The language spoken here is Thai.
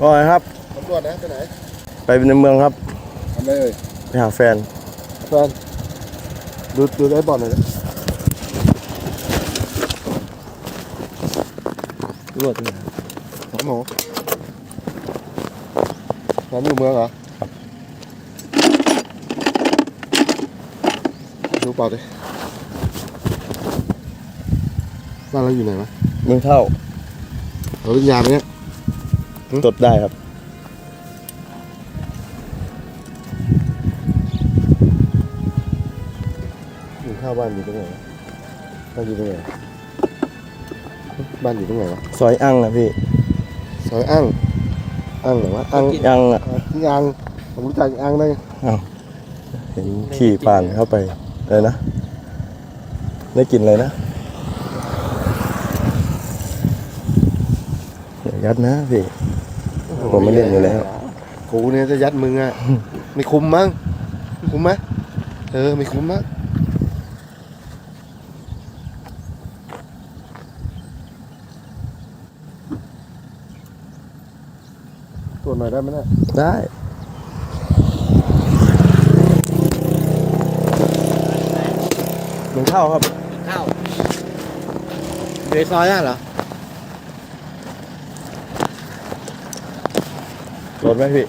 ก็ไงครับตำรวจนะไปไหนไปในเมืองครับทำอะไรเอ่ยไปหาแฟนแฟนดูดูไอ้บอลหน่อยนะรวดเลยสองหนูแฟนอยู่เมืองเหรอดูเปล่าดิบ้านเราอยู่ไหนวะเมืองเท่าเราเป็นยามเนี่ย ตดได้ครับ อยู่ข้าวบ้านอยู่ตรงไหนวะบ้านอยู่ตรงไหนบ้านอยู่ตรงไหนวะซอยอั้งนะพี่ซอยอ่างอ่างเหรอวะอ่างอั้งอะอ่าที่อ่างผมรู้จักอ่างได้เห็นขี่ผ่านเข้าไปเลยนะได้กลินเลยนะอย่ายัดนะพี่ ผมไม่เล่นอยู่แล้วกูเนี่ยจะยัดมึงอะ ไม่คุ้มมั้งไม่คุ้มไหมเออ ไม่คุ้มมั้งตรวจหน่อยได้ไหมเนี่ยได้เมืองเท่าครับเข้าเดซอยนั่นเหรอ รถไหมพี่